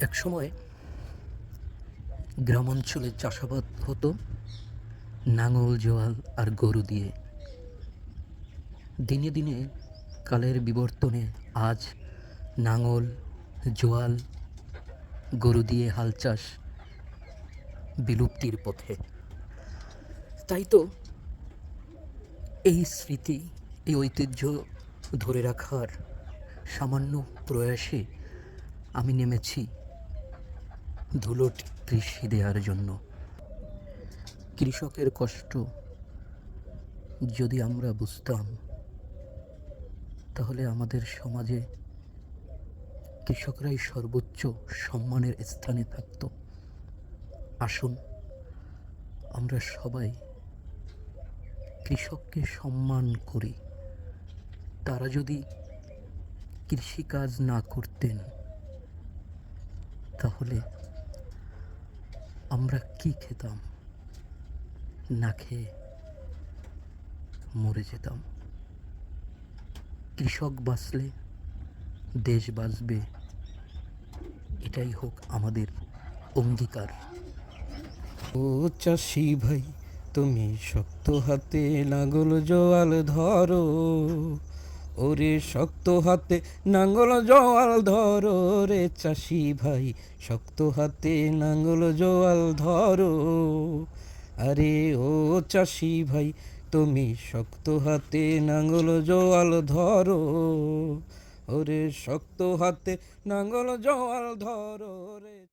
এক সময় গ্রামাঞ্চলে চাষাবাদ হতো, নাঙল, জোয়াল আর গরু দিয়ে। দিনে দিনে কালের বিবর্তনে আজ নাঙল, জোয়াল, গরু দিয়ে হাল চাষ বিলুপ্তির পথে। তাই তো এই স্মৃতি, এই ঐতিহ্য ধরে রাখার সামান্য প্রয়াসে আমি নেমেছি ধুলোট কৃষি দেওয়ার জন্য। কৃষকের কষ্ট যদি আমরা বুঝতাম, তাহলে আমাদের সমাজে কৃষকরাই সর্বোচ্চ সম্মানের স্থানে থাকত। আসুন, আমরা সবাই কৃষককে সম্মান করি। তারা যদি কৃষিকাজ না করতেন, তাহলে আমরা কি খেতাম? না খেয়ে মরে যেতাম। কৃষক বাঁচলে, দেশ বাঁচবে, এটাই হোক আমাদের অঙ্গীকার। ও চাষি ভাই, তুমি শক্ত হাতে নাঙ্গল জোয়াল ধরো। ওরে শক্ত হাতে নাঙ্গল জোয়াল ধরো রে চাষি ভাই। শক্ত হাতে নাঙ্গল জোয়াল ধরো। আরে ও চাষি ভাই, তুমি শক্ত হাতে নাঙ্গল জোয়াল ধরো। ওরে শক্ত হাতে নাঙ্গল জোয়াল ধরো রে।